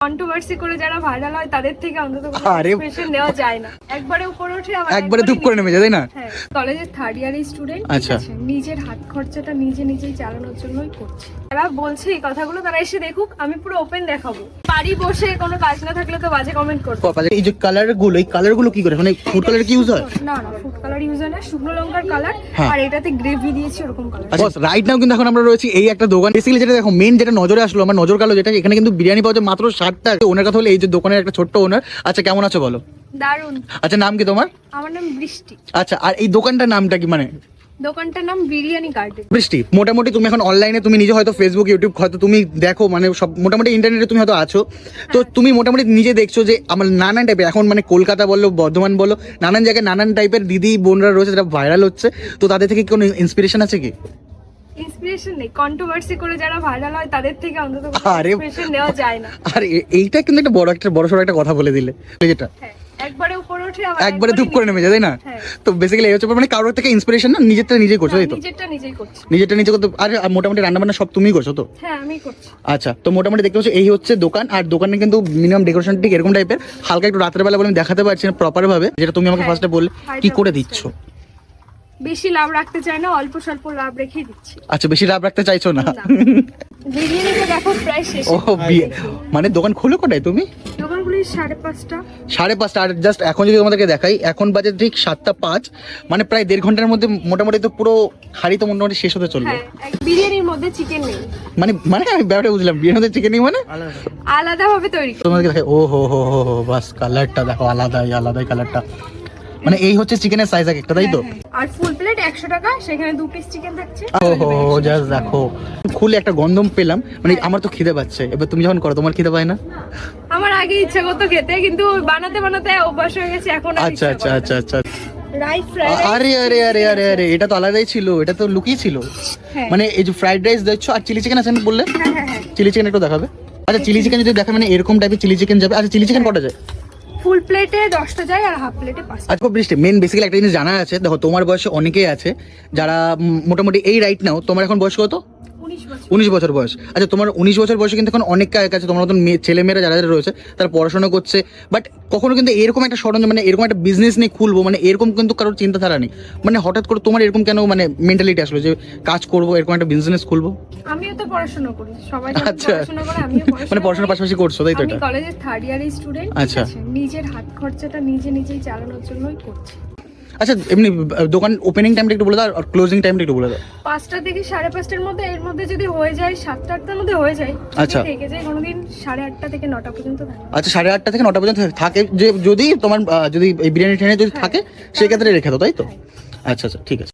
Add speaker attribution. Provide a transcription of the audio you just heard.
Speaker 1: Controversy করে যারা viral হয় তাদের থেকে অন্তত
Speaker 2: আরে-
Speaker 1: নেওয়া যায় না। একবারে উপরে উঠে আবার
Speaker 2: একবারে ধূপ করে নেমে যায় তাই না?
Speaker 1: হ্যাঁ। কলেজের থার্ড ইয়ারের স্টুডেন্ট
Speaker 2: আচ্ছা।
Speaker 1: নিজের হাত খরচাটা নিজে নিজেই চালানোর জন্যই করছে। যারা বলছে এই কথাগুলো তারা এসে দেখুক আমি পুরো ওপেন দেখাবো। বাড়ি বসে কোনো কাজ না থাকলে তো বাজে কমেন্ট করব।
Speaker 2: এই যে কালারগুলো এই কালারগুলো কি করে? মানে ফুড কালার কি ইউজ হয়?
Speaker 1: না না ফুড কালার ইউজ হয় না শুকনো লঙ্কার কালার
Speaker 2: হ্যাঁ।
Speaker 1: আর এটাতে গ্রেভি দিয়েছি ওরকম কালার
Speaker 2: বস রাইট নাও কিন্তু এখন আমরা রয়েছি এই একটা দোকান। বেসিক্যালি যেটা দেখো মেন যেটা নজরে আসলো আমার নজর কালো যেটা এখানে কিন্তু বিরিয়ানি পাওয়া যায় মাত্র ষাট টাকা। ওনার কথা হলে এই যে দোকানের একটা ছোট্ট ওনার আচ্ছা কেমন আছো বলো?
Speaker 1: দারুণ
Speaker 2: আচ্ছা নাম কি তোমার?
Speaker 1: আমার নাম বৃষ্টি।
Speaker 2: আচ্ছা আর এই দোকানটার নামটা কি মানে?
Speaker 1: দোকানটার নাম বিরিয়ানি গার্ডেন।
Speaker 2: বৃষ্টি মোটামুটি তুমি এখন অনলাইনে তুমি নিজে হয়তো ফেসবুক ইউটিউব হয়তো তুমি দেখো মানে সব মোটামুটি ইন্টারনেটে তুমি হয়তো আছো। তো তুমি মোটামুটি নিজে দেখছ যে আমার নানান টাইপের এখন মানে কলকাতা বলো বর্ধমান বলো নানান জায়গায় নানান টাইপের দিদি বোনরা রয়েছে যারা ভাইরাল হচ্ছে। তো তাদের থেকে কোনো ইন্সপিরেশন আছে কি?
Speaker 1: ইন্সপিরেশন নেই। কন্ট্রোভার্সি করে যারা ভাইরাল হয় তাদের থেকে অন্তত
Speaker 2: আরে-
Speaker 1: ইন্সপিরেশন নেওয়া যায় না।
Speaker 2: আর এইটা কিন্তু একটা বড় একটা বড় সড়ো একটা কথা বলে দিলে। যেটা
Speaker 1: হ্যাঁ। একবারে উপরে উঠে আবার
Speaker 2: একবারে ধূপ করে নেমে যায় তাই না?
Speaker 1: হ্যাঁ।
Speaker 2: তো বেসিক্যালি এই হচ্ছে মানে কারোর থেকে ইন্সপিরেশন না নিজেরটা নিজেই করছ তাই তো?
Speaker 1: নিজেরটা নিজেই করছি।
Speaker 2: নিজেরটা নিজে করতে আর মোটামুটি রান্না বান্না সব তুমিই করছ তো?
Speaker 1: হ্যাঁ আমি করছি।
Speaker 2: আচ্ছা তো মোটামুটি দেখতে পাচ্ছি এই হচ্ছে দোকান আর দোকানে কিন্তু মিনিমাম ডেকোরেশন ঠিক এরকম টাইপের হালকা একটু রাতের বেলা বলে আমি দেখাতে পারছি না প্রপার ভাবে যেটা তুমি আমাকে
Speaker 1: হ্যাঁ,
Speaker 2: ফার্স্টে বললে
Speaker 1: হাইড্রোফোনিক্স
Speaker 2: কি করে দিচ্ছ?
Speaker 1: বেশি লাভ রাখতে চাই না অল্প স্বল্প লাভ রেখেই দিচ্ছি।
Speaker 2: আচ্ছা বেশি লাভ রাখতে চাইছো না।
Speaker 1: বিরিয়ানিটা দেখো প্রায় শেষ
Speaker 2: ও বিয়ে মানে দোকান খোলো কোটায় তুমি?
Speaker 1: সাড়ে পাঁচটা।
Speaker 2: সাড়ে পাঁচটা। আর জাস্ট এখন যদি তোমাদেরকে দেখাই এখন বাজে ঠিক সাতটা পাঁচ। মানে প্রায় দেড় ঘণ্টার মধ্যে মোটামুটি তো পুরো হাড়ি তো মোটামুটি শেষ হতে চলবে
Speaker 1: হ্যাঁ বিরিয়ানির মধ্যে চিকেন নেই।
Speaker 2: মানে মানে আমি ব্যাপারটা বুঝলাম বিরিয়ানি চিকেন মানে?
Speaker 1: আলাদা ভাবে তৈরি।
Speaker 2: তোমাদেরকে দেখাই ও হো হো হো হো বাস কালারটা দেখো আলাদাই আলাদাই কালারটা মানে এই হচ্ছে চিকেনের সাইজ এক একটা তাই তো?
Speaker 1: হ্যাঁ, হ্যাঁ। আর ফুল প্লেট একশো টাকা সেখানে দু পিস চিকেন থাকছে।
Speaker 2: ও হো জাস্ট দেখো। খুলে একটা গন্ধম পেলাম মানে আমার তো খিদে পাচ্ছে। এবার তুমি যখন করো তোমার খিদে পায় না?
Speaker 1: আমার আগে ইচ্ছা করতো খেতে কিন্তু বানাতে বানাতে অভ্যাস হয়ে গেছে এখন
Speaker 2: আচ্ছা আচ্ছা আচ্ছা আচ্ছা।
Speaker 1: রাইস
Speaker 2: আরে আরে আরে আরে আরে এটা তো আলাদাই ছিল এটা তো লুকিয়ে ছিল।
Speaker 1: হ্যাঁ।
Speaker 2: মানে এই যে ফ্রাইড রাইস দিচ্ছ আর চিলি চিকেন আছে না বললে?
Speaker 1: হ্যাঁ হ্যাঁ হ্যাঁ।
Speaker 2: চিলি চিকেন একটু দেখাবে। আচ্ছা চিলি চিকেন যদি দেখা মানে এরকম টাইপের চিলি চিকেন যাবে? আচ্ছা চিলি চিকেন কটা যায়?
Speaker 1: ফুল প্লেটে দশটা যায় আর হাফ প্লেটে পাঁচটা।
Speaker 2: আজকে বৃষ্টি। মেন বেসিক্যালি একটা জিনিস জানা আছে। দেখো, তোমার বয়সে অনেকেই আছে যারা মোটামুটি এই রাইট নাও তোমার এখন বয়স কত?
Speaker 1: উনিশ বছর।
Speaker 2: বয়স। আচ্ছা তোমার উনিশ বছর বয়সে কিন্তু এখন অনেক কাছে তোমার মতন মেয়ে ছেলে মেয়েরা যারা যারা রয়েছে তারা পড়াশোনা করছে। বাট কখনো কিন্তু এরকম একটা সরঞ্জাম মানে এরকম একটা বিজনেস নিয়ে খুলবো মানে এরকম কিন্তু কারোর চিন্তাধারা নেই। মানে হঠাৎ করে তোমার এরকম কেন মানে মেন্টালিটি আসলো যে কাজ করব এরকম একটা বিজনেস খুলবো?
Speaker 1: আমিও তো পড়াশোনা করি। সবাই
Speaker 2: আচ্ছা। মানে পড়াশোনার পাশাপাশি করছ তাই তো এটা?
Speaker 1: কলেজের থার্ড ইয়ারের স্টুডেন্ট
Speaker 2: আচ্ছা।
Speaker 1: নিজের হাত খরচাটা নিজে নিজেই চালানোর জন্যই করছি।
Speaker 2: আচ্ছা এমনি দোকান ওপেনিং টাইমটা একটু বলে দাও আর ক্লোজিং টাইমটা একটু বলে দাও।
Speaker 1: পাঁচটা থেকে সাড়ে পাঁচটার মধ্যে এর মধ্যে যদি হয়ে যায় সাতটা আটটার মধ্যে হয়ে যায়
Speaker 2: আচ্ছা।
Speaker 1: থেকে যায় কোনোদিন সাড়ে আটটা থেকে নটা পর্যন্ত
Speaker 2: আচ্ছা সাড়ে আটটা থেকে নটা পর্যন্ত থাকে। যে যদি তোমার যদি এই বিরিয়ানি ট্রেনে যদি থাকে সেক্ষেত্রে রেখে দাও তাই তো? আচ্ছা আচ্ছা ঠিক আছে।